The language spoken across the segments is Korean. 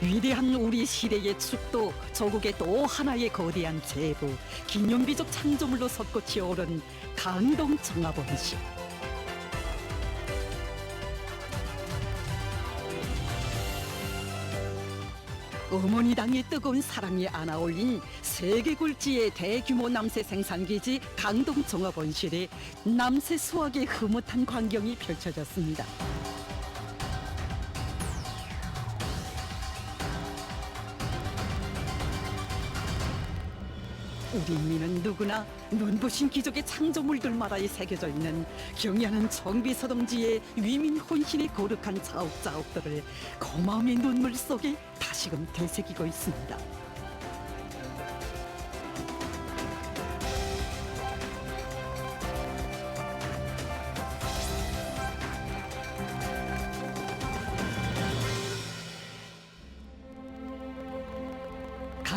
위대한 우리 시대의 축도 조국의 또 하나의 거대한 제부 기념비적 창조물로 솟구치 오른 강동 정합원시 어머니 당의 뜨거운 사랑이 안아올린 세계 굴지의 대규모 남새 생산기지 강동 종합원실에 남새 수확의 흐뭇한 광경이 펼쳐졌습니다. 우리 인민은 누구나 눈부신 기적의 창조물들마다에 새겨져 있는 경의하는 정비서동지의 위민 혼신의 거룩한 자욱자욱들을 고마움의 눈물 속에 다시금 되새기고 있습니다.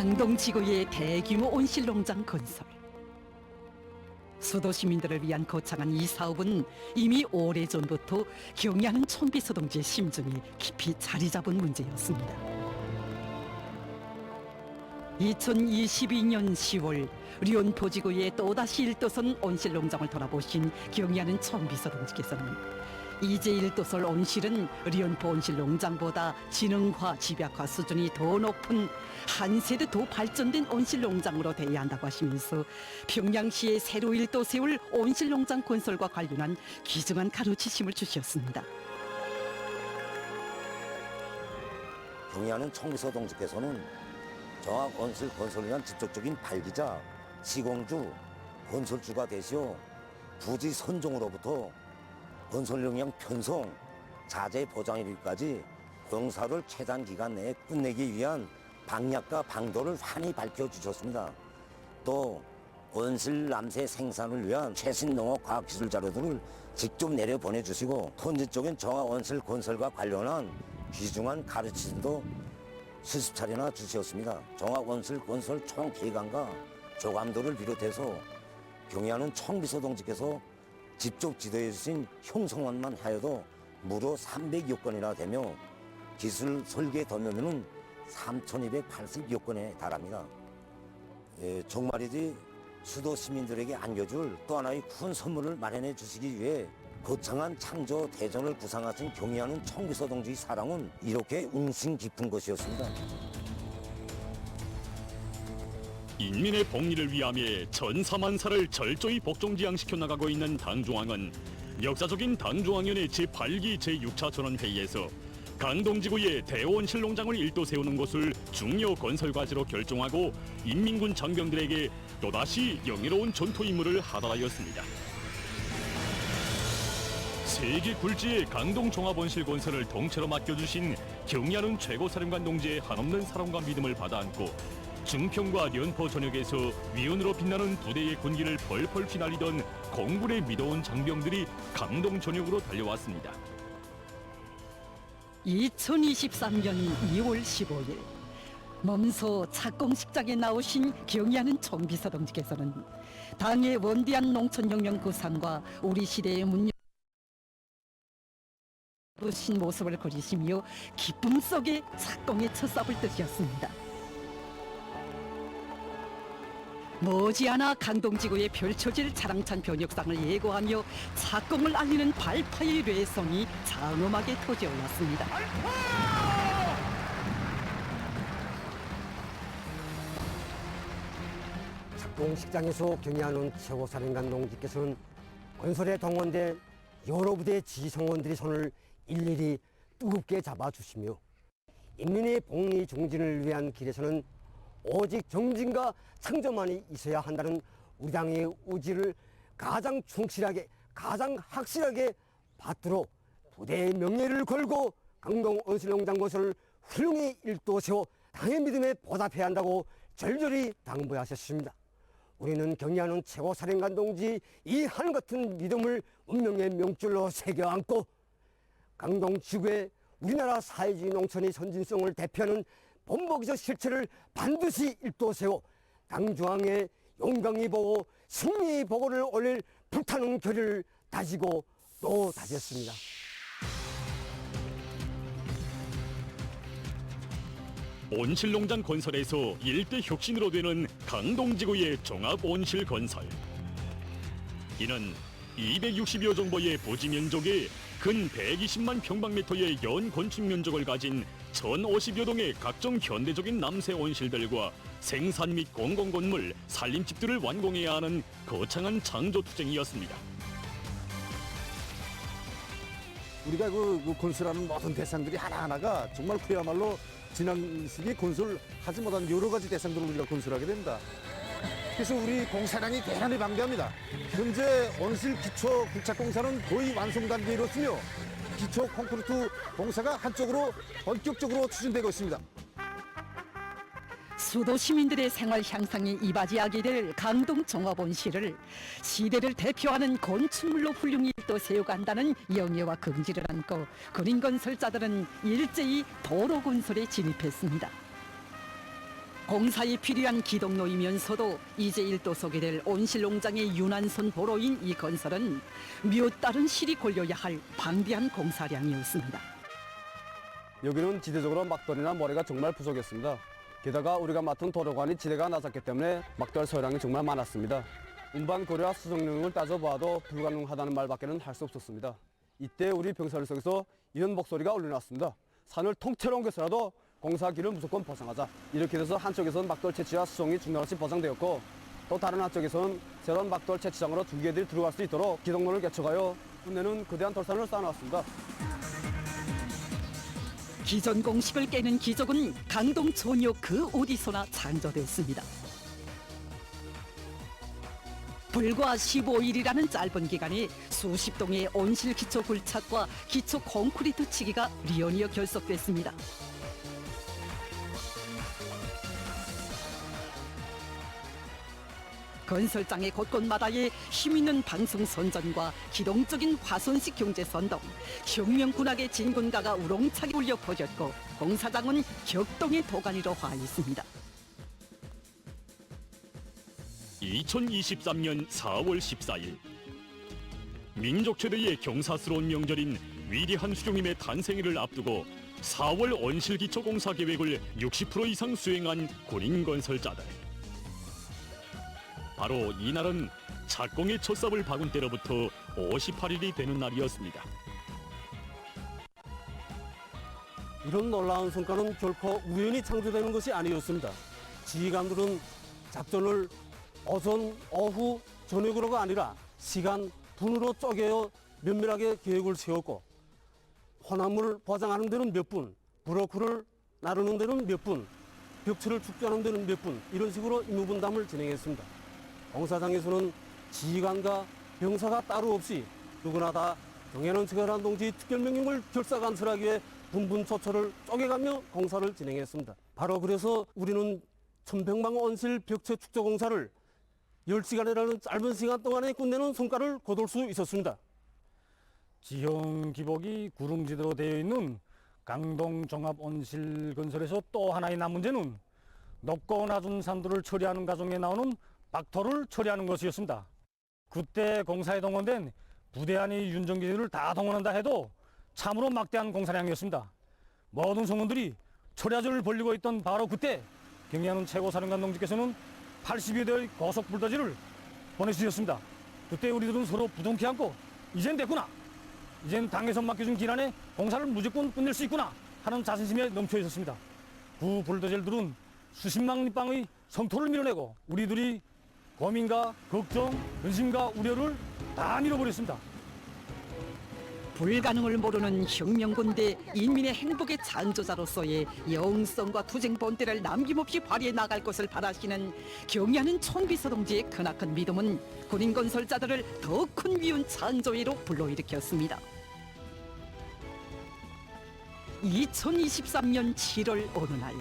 강동 지구의 대규모 온실 농장 건설. 수도 시민들을 위한 거창한 이 사업은 이미 오래전부터 경의하는 촌비서동지의 심중에 깊이 자리 잡은 문제였습니다. 2022년 10월 리온 포 지구의 또다시 일도선 온실 농장을 돌아보신 경의하는 촌비서동지께서는 이제 일도설 온실은 리온포 온실 농장보다 지능화 집약화 수준이 더 높은 한 세대 더 발전된 온실 농장으로 돼야 한다고 하시면서 평양시에 새로 일도 세울 온실 농장 건설과 관련한 기증한 가르치심을 주셨습니다. 경의하는 청비서 동지께서는 정학 건설 건설을 위한 직접적인 발기자, 시공주, 건설주가 되시어 부지 선종으로부터 건설 영향 편성, 자재 보장 이르기까지 공사를 최단 기간 내에 끝내기 위한 방향과 방도를 환히 밝혀주셨습니다. 또 건설 남새 생산을 위한 최신 농업 과학 기술 자료들을 직접 내려 보내주시고 톤지 쪽인 정화 원설 건설과 관련한 귀중한 가르침도 수십 차례나 주셨습니다. 정화건설 건설 총 기관과 조감도를 비롯해서 경의하는 청비서 동지께서 직접 지도해 주신 형성안만 하여도 무려 300여 건이나 되며 기술 설계 도면은 3,280여 건에 달합니다. 예, 정말이지 수도 시민들에게 안겨줄 또 하나의 큰 선물을 마련해 주시기 위해 거창한 창조 대전을 구상하신 경의하는 청비서 동지의 사랑은 이렇게 운신 깊은 것이었습니다. 인민의 복리를 위함에 전사만사를 철저히 복종지향시켜 나가고 있는 당중앙은 역사적인 당중앙연의 제8기 제6차 전원회의에서 강동지구의 대원 실 농장을 일도 세우는 것을 중요 건설 과제로 결정하고 인민군 장병들에게 또다시 영예로운 전투 임무를 하달하였습니다. 세계 굴지의 강동 종합원실 건설을 동체로 맡겨주신 경의하는 최고사령관 동지의 한없는 사랑과 믿음을 받아안고 증평과 연포 전역에서 위원으로 빛나는 부대의 군기를 펄펄 휘날리던 공군의 믿어온 장병들이 강동 전역으로 달려왔습니다. 2023년 2월 15일 몸소 착공식장에 나오신 경의하는 총비서동지께서는 당의 원대한 농촌혁명 구상과 우리 시대의 문명 신 모습을 그리시며 기쁨 속에 착공에 첫삽을 뜨셨습니다. 머지않아 강동지구에 펼쳐질 자랑찬 변혁상을 예고하며 착공을 알리는 발파의 뇌성이 장엄하게 터져올랐습니다. 작동식장에서 경의하는 최고사령관 동지께서는 건설에 동원된 여러 부대 지성원들의 손을 일일이 뜨겁게 잡아주시며 인민의 복리 종진을 위한 길에서는 오직 정진과 창조만이 있어야 한다는 우리 당의 의지를 가장 충실하게 가장 확실하게 받들어 부대의 명예를 걸고 강동 언실농장 것을 훌륭히 일도 세워 당의 믿음에 보답해야 한다고 절절히 당부하셨습니다. 우리는 경의하는 최고 사령관 동지 이 하늘 같은 믿음을 운명의 명줄로 새겨 안고 강동 지구의 우리나라 사회주의 농촌의 선진성을 대표하는 본보기적 실체를 반드시 일도 세워 당중앙에 용광이 보고 승리의 보고를 올릴 불타는 결의를 다지고 또 다졌습니다. 온실농장 건설에서 일대 혁신으로 되는 강동지구의 종합 온실 건설. 이는 260여 정도의 부지 면적에 근 120만 평방미터의 연 건축 면적을 가진 1,050여 동의 각종 현대적인 남새 온실들과 생산 및 공공 건물, 산림집들을 완공해야 하는 거창한 창조 투쟁이었습니다. 우리가 그, 그 건설하는 모든 대상들이 하나하나가 정말 그야말로 지난 시기 건설하지 못한 여러 가지 대상들을 우리가 건설하게 됩니다. 그래서 우리 공사량이 대단히 방대합니다. 현재 온실 기초 굴착공사는 거의 완성 단계에 이르렀으며 기초 콘크리트 공사가 한쪽으로 본격적으로 추진되고 있습니다. 수도 시민들의 생활 향상이 이바지하게 될 강동 종합온실을 시대를 대표하는 건축물로 훌륭히 또 세워간다는 영예와 긍지를 안고 그린 건설자들은 일제히 도로 건설에 진입했습니다. 공사에 필요한 기동로이면서도 이제 일도 소개 될 온실농장의 유난선 보로인 이 건설은 몇 달은 실이 걸려야 할 방대한 공사량이었습니다. 여기는 지대적으로 막돌이나 모래가 정말 부족했습니다. 게다가 우리가 맡은 도로관이 지대가 낮았기 때문에 막돌 소량이 정말 많았습니다. 운반 고려와 수송 능력을 따져봐도 불가능하다는 말밖에는 할 수 없었습니다. 이때 우리 병사들 속에서 이런 목소리가 울려났습니다. 산을 통째로 옮겨서라도 공사길을 무조건 보상하자. 이렇게 돼서 한쪽에서는 막돌 채취와 수송이 중단없이 보장되었고 또 다른 한쪽에서는 새로운 막돌 채취장으로 두 개들이 들어갈 수 있도록 기동로를 개척하여 끝내는 거대한 돌산을 쌓아놨습니다. 기존 공식을 깨는 기적은 강동 전역 그 어디서나 창조됐습니다. 불과 15일이라는 짧은 기간에 수십 동의 온실 기초 굴착과 기초 콘크리트 치기가 리언이어 결속됐습니다. 건설장의 곳곳마다의 힘있는 방송 선전과 기동적인 화손식 경제 선동, 혁명 군악의 진군가가 우렁차게 울려 퍼졌고 공사장은 격동의 도가니로 화했습니다. 2023년 4월 14일 민족 최대의 경사스러운 명절인 위대한 수령님의 탄생일을 앞두고 4월 온실기초공사 계획을 60% 이상 수행한 군인 건설자들 바로 이날은 착공의 첫삽을 박은 때로부터 58일이 되는 날이었습니다. 이런 놀라운 성과는 결코 우연히 창조되는 것이 아니었습니다. 지휘관들은 작전을 오전, 오후, 저녁으로가 아니라 시간, 분으로 쪼개어 면밀하게 계획을 세웠고 혼합물 포장하는 데는 몇 분, 브로크를 나르는 데는 몇 분, 벽체를 축조하는 데는 몇 분, 이런 식으로 임무 분담을 진행했습니다. 공사장에서는 지휘관과 병사가 따로 없이 누구나 다 경애는 최가란 동지 특별명령을 결사간설하기 위해 분분초초를 쪼개가며 공사를 진행했습니다. 바로 그래서 우리는 천평방 온실 벽체 축조 공사를 10시간이라는 짧은 시간 동안에 끝내는 성과를 거둘 수 있었습니다. 지형 기복이 구릉지대로 되어 있는 강동 종합 온실 건설에서 또 하나의 난 문제는 높고 낮은 산도를 처리하는 과정에 나오는 박토를 처리하는 것이었습니다. 그때 공사에 동원된 부대안의 윤정기들을 다 동원한다 해도 참으로 막대한 공사량이었습니다. 모든 성원들이 철야전을 벌리고 있던 바로 그때 경리하는 최고사령관 동지께서는 80여 대의 고속 불더지를 보내주셨습니다. 그때 우리들은 서로 부둥켜 안고 이젠 됐구나. 이젠 당에서 맡겨준 기간에 공사를 무조건 끝낼 수 있구나 하는 자신심에 넘쳐 있었습니다. 그 불더젤들은 수십만 리방의 성토를 밀어내고 우리들이 고민과 걱정, 근심과 우려를 다 밀어버렸습니다. 불가능을 모르는 혁명군대 인민의 행복의 창조자로서의 영성과 투쟁 본때를 남김없이 발휘해 나갈 것을 바라시는 경의하는 총비서 동지의 크나큰 믿음은 군인 건설자들을 더큰 미운 창조회로 불러일으켰습니다. 2023년 7월 어느 날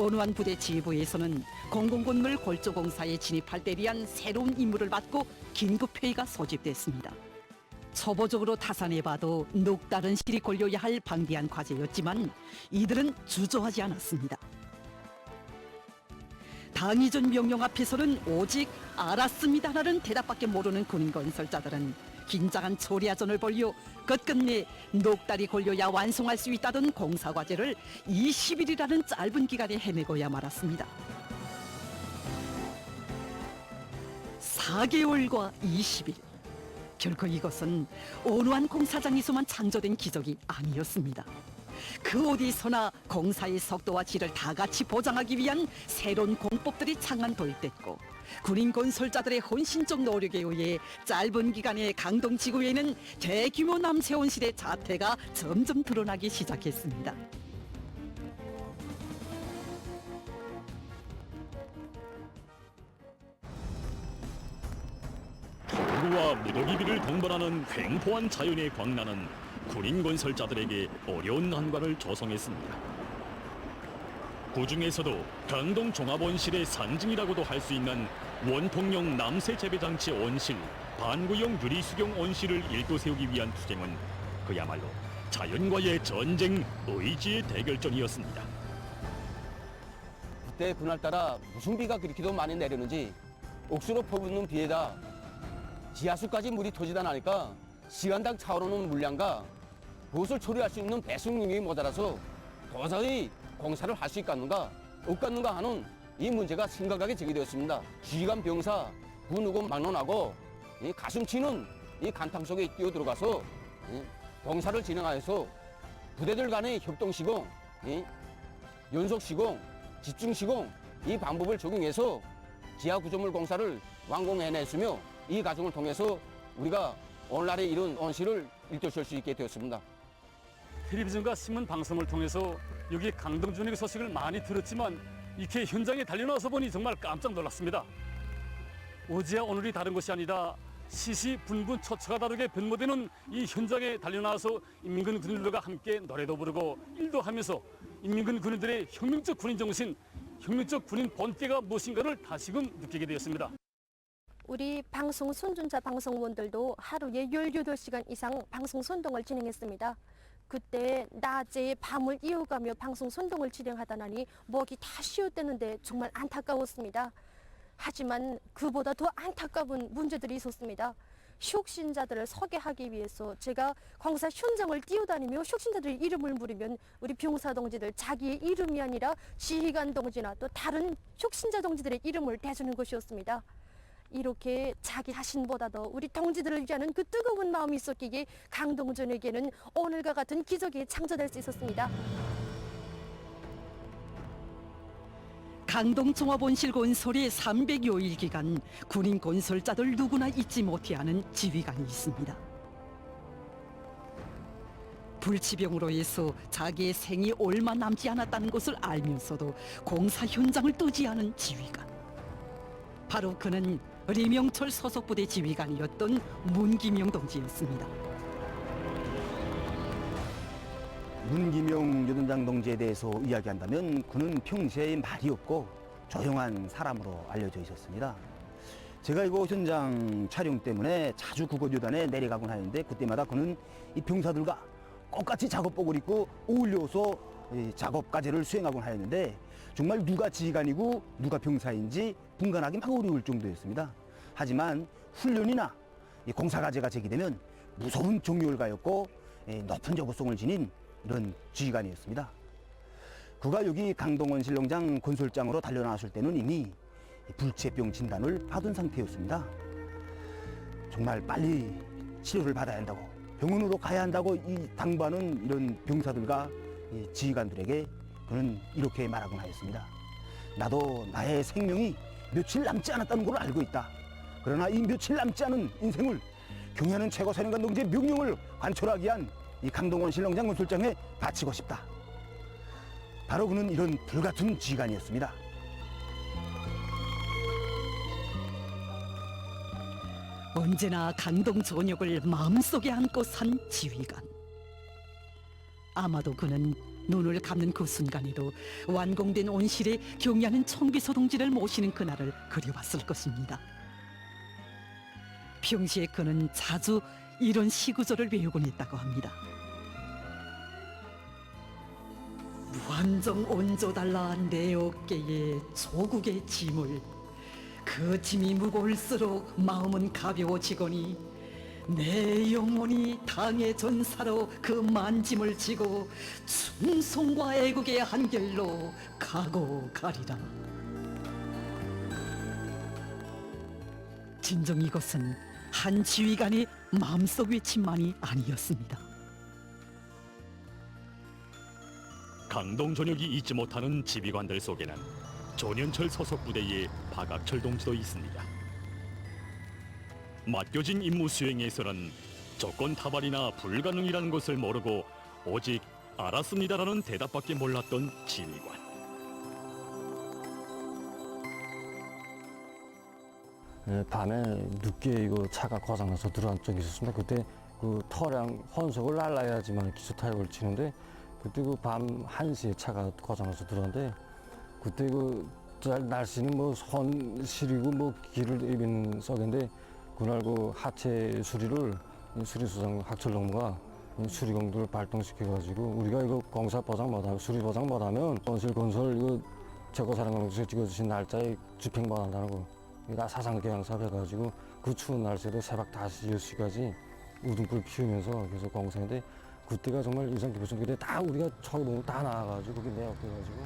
어느 한 부대 지휘부에서는 공공건물 골조공사에 진입할 때 위한 새로운 임무를 받고 긴급회의가 소집됐습니다. 초보적으로 타산해봐도 녹다른 실이 걸려야 할 방대한 과제였지만 이들은 주저하지 않았습니다. 당이전 명령 앞에서는 오직 알았습니다라는 대답밖에 모르는 군인 건설자들은 긴장한 초리아전을 벌여 끝끝내 녹달이 걸려야 완성할 수 있다던 공사 과제를 20일이라는 짧은 기간에 해내고야 말았습니다. 4개월과 20일. 결코 이것은 온화한 공사장에서만 창조된 기적이 아니었습니다. 그 어디서나 공사의 속도와 질을 다 같이 보장하기 위한 새로운 공법들이 창안 도입됐고 군인 건설자들의 헌신적 노력에 의해 짧은 기간에 강동 지구에는 대규모 남새 온실의 자태가 점점 드러나기 시작했습니다. 항구와 무더기비를 동반하는 횡포한 자연의 광란은 군인 건설자들에게 어려운 난관을 조성했습니다. 그 중에서도 강동 종합원실의 상징이라고도 할 수 있는 원통형 남새 재배장치 온실, 반구형 유리수경 온실을 일도 세우기 위한 투쟁은 그야말로 자연과의 전쟁, 의지의 대결전이었습니다. 그때 그날따라 무슨 비가 그렇게도 많이 내리는지 옥수로 퍼붓는 비에다 지하수까지 물이 터지다 나니까 시간당 차오르는 물량과 그것을 처리할 수 있는 배수 능력이 모자라서 도저히 공사를 할 수 있겠는가 없겠는가 하는 이 문제가 심각하게 제기되었습니다. 지휘관 병사 군우고 막론하고 이 가슴 치는 이 간탕 속에 뛰어 들어가서 이 공사를 진행하여서 부대들 간의 협동 시공, 이 연속 시공, 집중 시공 이 방법을 적용해서 지하 구조물 공사를 완공해냈으며 이 과정을 통해서 우리가 오늘날의 이런 온실을 일도시할 수 있게 되었습니다. 텔레비전과 신문 방송을 통해서 여기 강동준의 소식을 많이 들었지만 이렇게 현장에 달려나와서 보니 정말 깜짝 놀랐습니다. 어제와 오늘이 다른 것이 아니라 시시 분분 처처가 다르게 변모되는 이 현장에 달려나와서 인민군 군인들과 함께 노래도 부르고 일도 하면서 인민군 군인들의 혁명적 군인 정신, 혁명적 군인 본때가 무엇인가를 다시금 느끼게 되었습니다. 우리 방송 손준자 방송원들도 하루에 18시간 이상 방송 선동을 진행했습니다. 그때 낮에 밤을 이어가며 방송 선동을 진행하다 나니 목이 다 쉬었다는데 정말 안타까웠습니다. 하지만 그보다 더 안타까운 문제들이 있었습니다. 혁신자들을 소개하기 위해서 제가 광사 현장을 뛰어다니며 혁신자들의 이름을 부르면 우리 병사 동지들 자기의 이름이 아니라 지휘관 동지나 또 다른 혁신자 동지들의 이름을 대주는 것이었습니다. 이렇게 자기 자신보다도 우리 동지들을 위하는 그 뜨거운 마음이 있었기에 강동준에게는 오늘과 같은 기적이 창조될 수 있었습니다. 강동 종합온실 건설의 300여일 기간 군인 건설자들 누구나 잊지 못해 하는 지휘관이 있습니다. 불치병으로 해서 자기의 생이 얼마 남지 않았다는 것을 알면서도 공사 현장을 뜨지 않은 지휘관. 바로 그는 리명철 소속부대 지휘관이었던 문기명 동지였습니다. 문기명 여든장 동지에 대해서 이야기한다면 그는 평소에 말이 없고 조용한 사람으로 알려져 있었습니다. 제가 이거 현장 촬영 때문에 자주 국어교단에 내려가곤 하는데 그때마다 그는 이 병사들과 똑같이 작업복을 입고 어울려서 이 작업 과제를 수행하곤 하였는데 정말 누가 지휘관이고 누가 병사인지 분간하기 막 어려울 정도였습니다. 하지만 훈련이나 이 공사 과제가 제기되면 무서운 정열가였고 예, 높은 저구성을 지닌 이런 지휘관이었습니다. 그가 여기 강동원 실농장 건설장으로 달려나왔을 때는 이미 불치병 진단을 받은 상태였습니다. 정말 빨리 치료를 받아야 한다고 병원으로 가야 한다고 이 당부하는 이런 병사들과 이 지휘관들에게 그는 이렇게 말하곤 하였습니다. 나도 나의 생명이 며칠 남지 않았다는 걸 알고 있다. 그러나 이 며칠 남지 않은 인생을 경애하는 최고 사령관 동지의 명령을 관철하기 위한 이 강동원 신농장 건설장에 바치고 싶다. 바로 그는 이런 불같은 지휘관이었습니다. 언제나 강동 전역을 마음속에 안고 산 지휘관. 아마도 그는 눈을 감는 그 순간에도 완공된 온실에 경의하는 청비서 동지를 모시는 그날을 그려봤을 것입니다. 평시에 그는 자주 이런 시구절을 외우곤 했다고 합니다. 무한정 온조달라 내 어깨에 조국의 짐을 그 짐이 무거울수록 마음은 가벼워지거니 내 영혼이 당의 전사로 그 만짐을 지고 충성과 애국의 한결로 가고 가리라. 진정 이것은 한 지휘관의 마음속 외침만이 아니었습니다. 강동 전역이 잊지 못하는 지휘관들 속에는 조년철 소속 부대의 박학철 동지도 있습니다. 맡겨진 임무 수행에서는 조건 타발이나 불가능이라는 것을 모르고 오직 알았습니다라는 대답밖에 몰랐던 지휘관. 예, 밤에 늦게 이거 차가 고장나서 들어간 적이 있었습니다. 그때 그 터량 혼속을 날라야지만 기초 타격을 치는데 그때 그밤 1시에 차가 고장나서 들어갔는데 그때 그 날- 날씨는 뭐손 시리고 뭐 길을 입은 썩인데 그날 그 하체 수리를 이 수리수장 학철 동무가 이 수리공들을 발동시켜가지고 우리가 이거 공사 보장 못하면 수리 보장 못하면 건설 건설 이거 재고사령관에서 찍어주신 날짜에 집행 못한다는 거. 다 사상개항 사업해가지고 그 추운 날씨에도 새벽 5시, 10시까지 우등불 피우면서 계속 공사인데 그때가 정말 인상 깊었어요. 그때 다 우리가 처음 보면 다 나와가지고 그게 내역돼가지고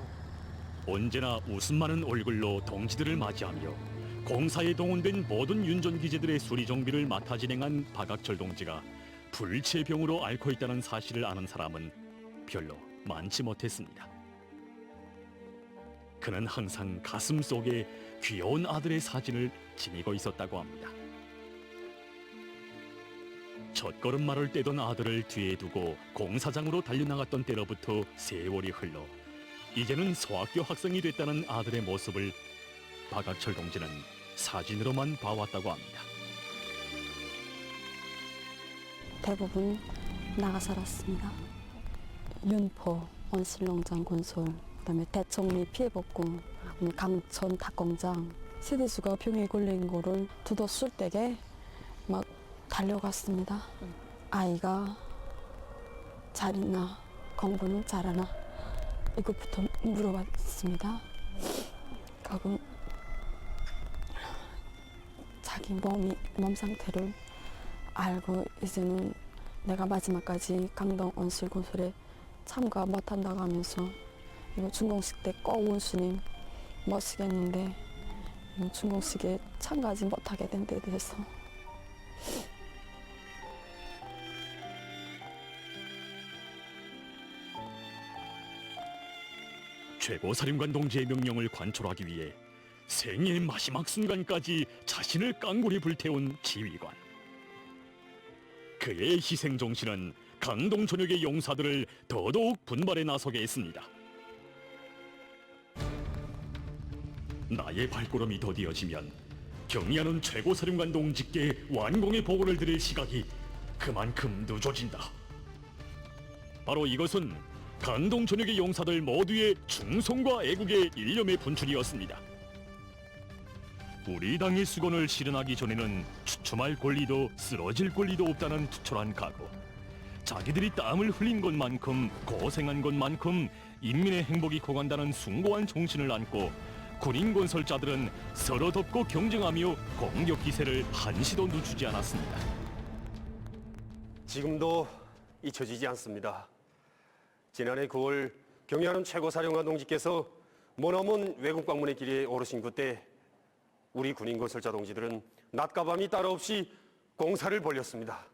언제나 웃음 많은 얼굴로 동지들을 맞이하며 공사에 동원된 모든 윤전 기지들의 수리 정비를 맡아 진행한 박학철 동지가 불체병으로 앓고 있다는 사실을 아는 사람은 별로 많지 못했습니다. 그는 항상 가슴 속에 귀여운 아들의 사진을 지니고 있었다고 합니다. 첫걸음말을 떼던 아들을 뒤에 두고 공사장으로 달려나갔던 때로부터 세월이 흘러 이제는 소학교 학생이 됐다는 아들의 모습을 박학철 동지는 사진으로만 봐왔다고 합니다. 대부분 나가 살았습니다. 윤포, 원실농장 건설, 그다음에 대청리 피해복궁, 음, 강천 닭공장, 세대수가 병에 걸린 거를 두뒀을 때에 막 달려갔습니다. 아이가 잘 있나, 공부는 잘하나, 이것부터 물어봤습니다. 그리고 자기 몸이, 몸 상태를 알고 이제는 내가 마지막까지 강동 언실 건설에 참가 못한다고 하면서 이거 준공식 때꼭 원수님 모시겠는데 이 준공식에 참가하지 못하게 된 데 대해서. 최고 사령관 동지의 명령을 관철하기 위해 생애의 마지막 순간까지 자신을 깡골에 불태운 지휘관. 그의 희생 정신은 강동 전역의 용사들을 더더욱 분발에 나서게 했습니다. 나의 발걸음이 더디어지면 경의하는 최고사령관 동지께 완공의 보고를 드릴 시각이 그만큼 늦어진다. 바로 이것은 강동 전역의 용사들 모두의 충성과 애국의 일념의 분출이었습니다. 우리 당의 수건을 실현하기 전에는 추첨할 권리도 쓰러질 권리도 없다는 투철한 각오. 자기들이 땀을 흘린 것만큼 고생한 것만큼 인민의 행복이 고간다는 숭고한 정신을 안고 군인 건설자들은 서로 덮고 경쟁하며 공격 기세를 한시도 늦추지 않았습니다. 지금도 잊혀지지 않습니다. 지난해 9월 경의하는 최고사령관 동지께서 머나먼 외국 방문의 길에 오르신 그때 우리 군인 건설자 동지들은 낮과 밤이 따로 없이 공사를 벌였습니다.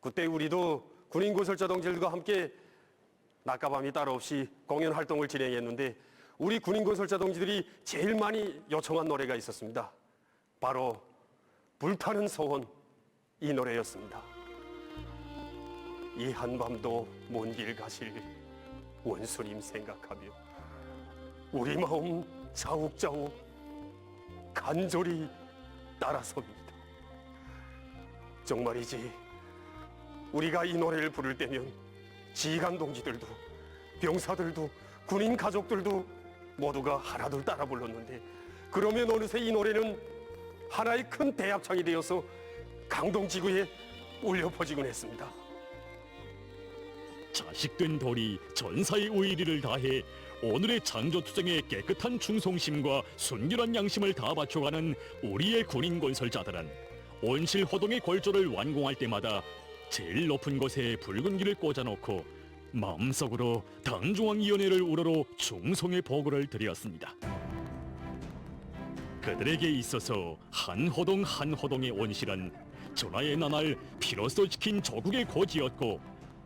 그때 우리도 군인 건설자 동지들과 함께 낮과 밤이 따로 없이 공연 활동을 진행했는데 우리 군인 건설자 동지들이 제일 많이 요청한 노래가 있었습니다. 바로 불타는 소원 이 노래였습니다. 이 한밤도 먼 길 가실 원수님 생각하며 우리 마음 자욱자욱 간절히 따라섭니다. 정말이지 우리가 이 노래를 부를 때면 지휘관 동지들도 병사들도 군인 가족들도 모두가 하나둘 따라 불렀는데 그러면 어느새 이 노래는 하나의 큰 대합창이 되어서 강동 지구에 울려 퍼지곤 했습니다. 자식된 돌이 전사의 의리를 다해 오늘의 창조투쟁에 깨끗한 충성심과 순결한 양심을 다 바쳐가는 우리의 군인 건설자들은 온실 호동의 골조를 완공할 때마다 제일 높은 곳에 붉은 길을 꽂아놓고 마음속으로 당중앙위원회를 우러러 충성의 보고를 드렸습니다. 그들에게 있어서 한 호동 한 호동의 온실은 전하의 나날 피로써 지킨 조국의 고지였고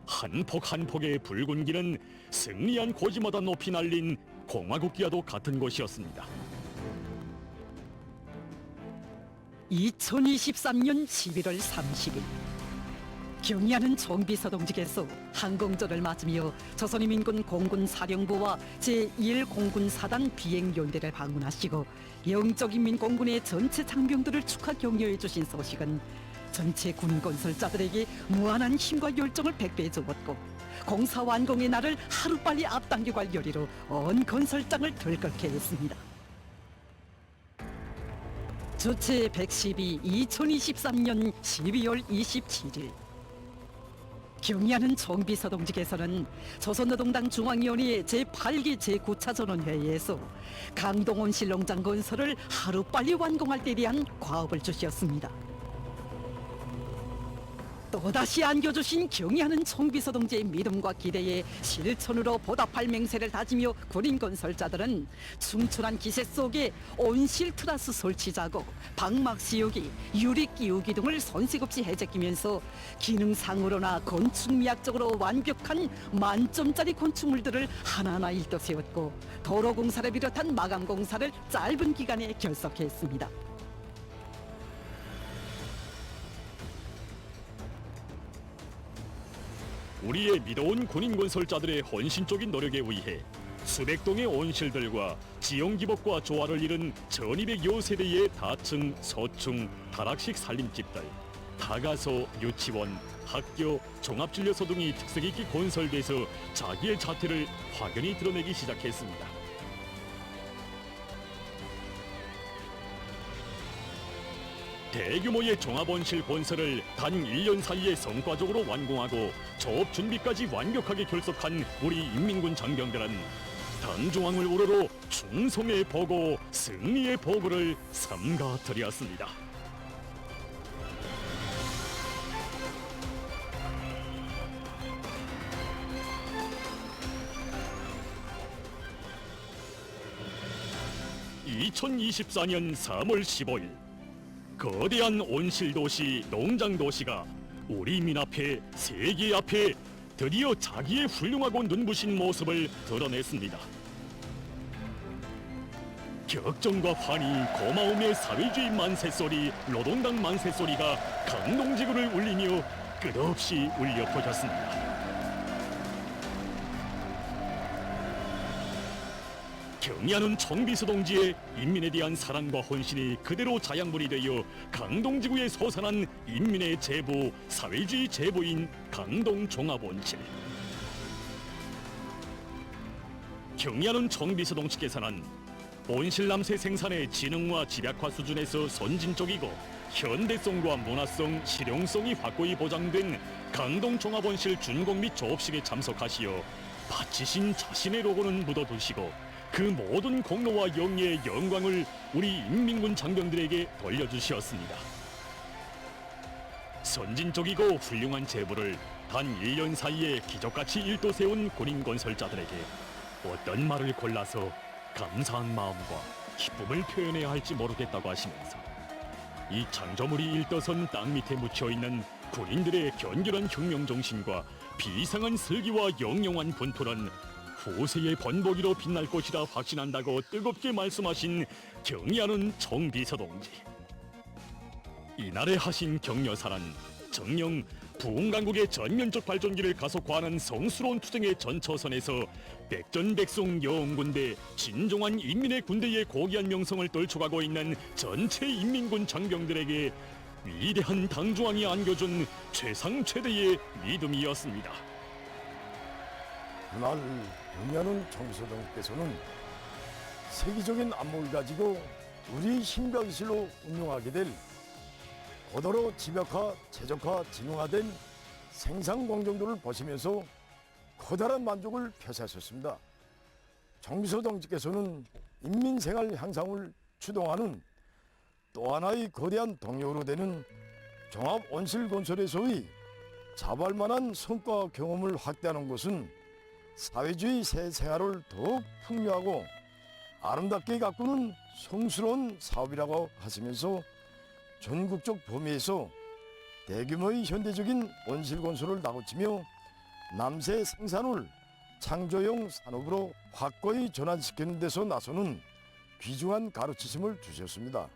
한 폭 한 폭의 붉은 길은 승리한 고지마다 높이 날린 공화국기와도 같은 곳이었습니다. 2023년 11월 30일 경의하는 정비서동직에서 항공전을 맞으며 조선인민군 공군 사령부와 제1공군 사단 비행연대를 방문하시고 영적인민 공군의 전체 장병들을 축하 격려해 주신 소식은 전체 군 건설자들에게 무한한 힘과 열정을 백배해 주었고 공사 완공의 날을 하루빨리 앞당겨 갈 열의로 온 건설장을 들끓게 했습니다. 주체 112 2023년 12월 27일 경의하는 정비서동직에서는 조선노동당 중앙위원회 제8기 제9차 전원회의에서 강동원 실농장 건설을 하루빨리 완공할 때 대한 과업을 주셨습니다. 또다시 안겨주신 경의하는 총비서 동지의 믿음과 기대에 실천으로 보답할 맹세를 다지며 군인 건설자들은 충출한 기세 속에 온실 트라스 설치 작업, 방막 씌우기, 유리 끼우기 등을 손색 없이 해제끼면서 기능상으로나 건축 미학적으로 완벽한 만점짜리 건축물들을 하나하나 일도 세웠고 도로 공사를 비롯한 마감 공사를 짧은 기간에 결석했습니다. 우리의 믿어온 군인 건설자들의 헌신적인 노력에 의해 수백 동의 온실들과 지형 기복과 조화를 이룬 전이백여 세대의 다층, 서층, 다락식 살림집들, 다가서, 유치원, 학교, 종합진료소 등이 특색 있게 건설돼서 자기의 자태를 확연히 드러내기 시작했습니다. 대규모의 종합원실 건설을 단 1년 사이에 성과적으로 완공하고 조업 준비까지 완벽하게 결석한 우리 인민군 장병들은 당중앙을 우러러 충성의 보고 승리의 보고를 삼가 드렸습니다. (2024년 3월 15일) 거대한 온실 도시, 농장 도시가 우리 민 앞에 세계 앞에 드디어 자기의 훌륭하고 눈부신 모습을 드러냈습니다. 격정과 환희, 고마움의 사회주의 만세 소리, 노동당 만세 소리가 강동지구를 울리며 끝없이 울려 퍼졌습니다. 경의하는 청비서동지의 인민에 대한 사랑과 헌신이 그대로 자양분이 되어 강동지구에 솟아난 인민의 제보, 사회주의 제보인 강동종합원실. 경의하는 청비서동 측에서는 온실남새 생산의 진흥과 집약화 수준에서 선진적이고 현대성과 문화성, 실용성이 확고히 보장된 강동종합원실 준공 및 조업식에 참석하시어 바치신 자신의 로고는 묻어두시고 그 모든 공로와 영예의 영광을 우리 인민군 장병들에게 돌려주시었습니다. 선진적이고 훌륭한 제보를 단 1년 사이에 기적같이 일도 세운 군인 건설자들에게 어떤 말을 골라서 감사한 마음과 기쁨을 표현해야 할지 모르겠다고 하시면서 이 창조물이 일떠선 땅 밑에 묻혀 있는 군인들의 견결한 혁명 정신과 비상한 슬기와 영영한 분투는 후세의 번복이로 빛날 것이라 확신한다고 뜨겁게 말씀하신 경의하는 정비서 동지. 이날에 하신 격려사란 정령 부흥강국의 전면적 발전기를 가속화하는 성스러운 투쟁의 전처선에서 백전백송 여웅군대 진정한 인민의 군대의 고귀한 명성을 떨쳐가고 있는 전체 인민군 장병들에게 위대한 당중앙이 안겨준 최상 최대의 믿음이었습니다. 그 날 경의하는 청소동께서는 세계적인 안목을 가지고 우리 신병실로 운영하게 될 고도로 집약화, 최적화, 진흥화된 생산 공정도를 보시면서 커다란 만족을 표시하셨습니다. 정비서 동지께서는 인민생활 향상을 추동하는 또 하나의 거대한 동력으로 되는 종합 온실 건설에서의 자발만한 성과 경험을 확대하는 것은 사회주의 새 생활을 더욱 풍요하고 아름답게 가꾸는 성스러운 사업이라고 하시면서 전국적 범위에서 대규모의 현대적인 온실 건설을 나고치며 남새 생산을 창조형 산업으로 확고히 전환시키는 데서 나서는 귀중한 가르치심을 주셨습니다.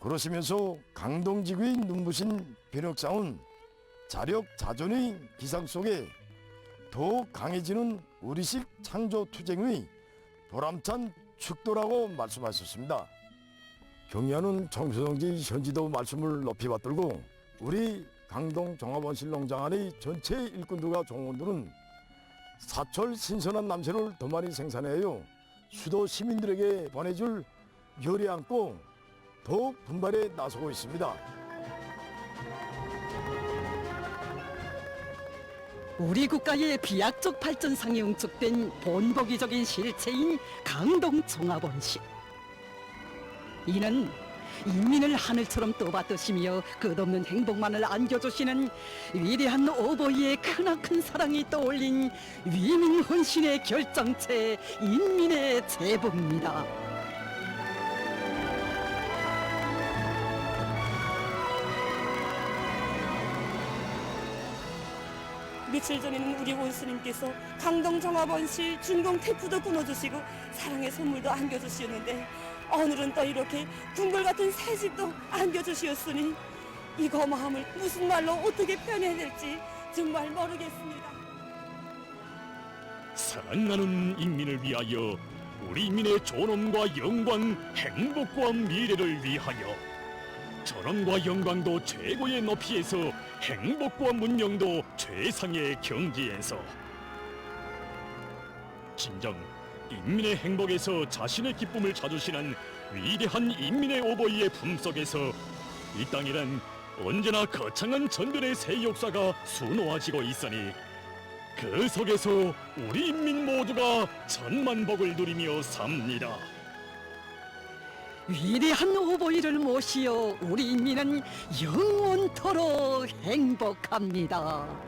그러시면서 강동지구의 눈부신 변혁상은 자력 자존의 기상 속에 더욱 강해지는 우리식 창조 투쟁의 보람찬 축도라고 말씀하셨습니다. 경의하는 청소동지 현지도 말씀을 높이 받들고 우리 강동 종합원실 농장 안의 전체 일꾼들과 종원들은 사철 신선한 남새를 더 많이 생산하여 수도 시민들에게 보내줄 열이 안고 더욱 분발에 나서고 있습니다. 우리 국가의 비약적 발전상에 응축된 본보기적인 실체인 강동 종합원실. 이는 인민을 하늘처럼 떠받드시며 끝없는 행복만을 안겨주시는 위대한 오보이의 크나큰 사랑이 떠올린 위민 헌신의 결정체 인민의 제보입니다. 며칠 전에는 우리 원수님께서 강동 종합원실 준공 테프도 끊어주시고 사랑의 선물도 안겨주시었는데 오늘은 또 이렇게 궁궐 같은 새 집도 안겨주시었으니 이 고마움을 무슨 말로 어떻게 표현해야 될지 정말 모르겠습니다. 사랑하는 인민을 위하여 우리 인민의 존엄과 영광, 행복과 미래를 위하여 전원과 영광도 최고의 높이에서 행복과 문명도 최상의 경지에서 진정 인민의 행복에서 자신의 기쁨을 찾으시는 위대한 인민의 오보이의 품속에서 이 땅에는 언제나 거창한 전변의 새 역사가 수놓아지고 있으니 그 속에서 우리 인민 모두가 천만복을 누리며 삽니다. 위대한 오보이를 모시어 우리 인민은 영원토록 행복합니다.